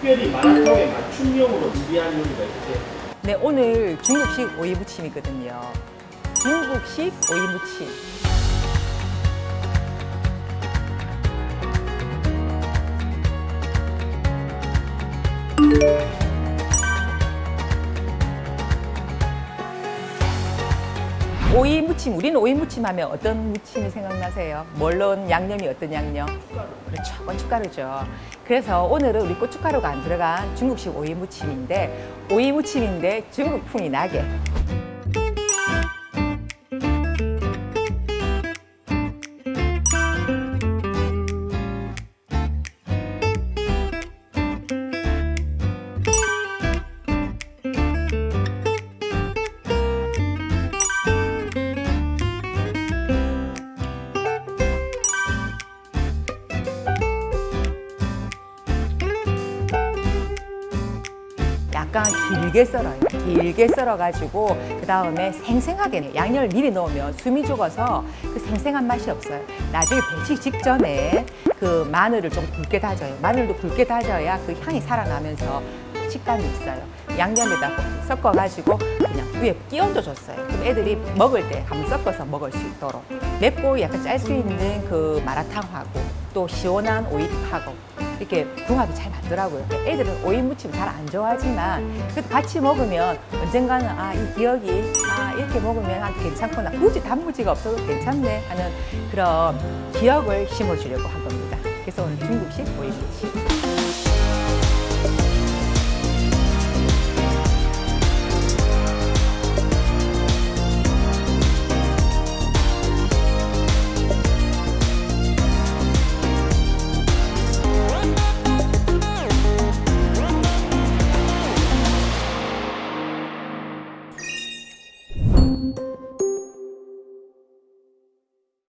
특별히 마라탕에 맞춤형으로 준비한 요리가 있으세요? 네, 오늘 중국식 오이 무침이거든요. 중국식 오이 무침. 오이 무침, 우리는 오이 무침 하면 어떤 무침이 생각나세요? 물론 양념이 어떤 양념? 그렇죠, 고춧가루죠. 그래서 오늘은 우리 고춧가루가 안 들어간 중국식 오이 무침인데 오이 무침인데 중국풍이 나게 약간 길게 썰어요. 길게 썰어가지고 그 다음에 생생하게 양념을 미리 넣으면 숨이 죽어서 그 생생한 맛이 없어요. 나중에 배치 직전에 그 마늘을 좀 굵게 다져요. 마늘도 굵게 다져야 그 향이 살아나면서 식감이 있어요. 양념에다 섞어가지고 그냥 위에 끼얹어 줬어요. 그럼 애들이 먹을 때 한번 섞어서 먹을 수 있도록 맵고 약간 짤 수 있는 그 마라탕하고 또 시원한 오이하고 이렇게 궁합이 잘 맞더라고요. 애들은 오이 무침 잘 안 좋아하지만 그래도 같이 먹으면 언젠가는 아 이 기억이 아 이렇게 먹으면 아, 괜찮구나 굳이 단무지가 없어도 괜찮네 하는 그런 기억을 심어주려고 한 겁니다. 그래서 오늘 중국식 오이 무침.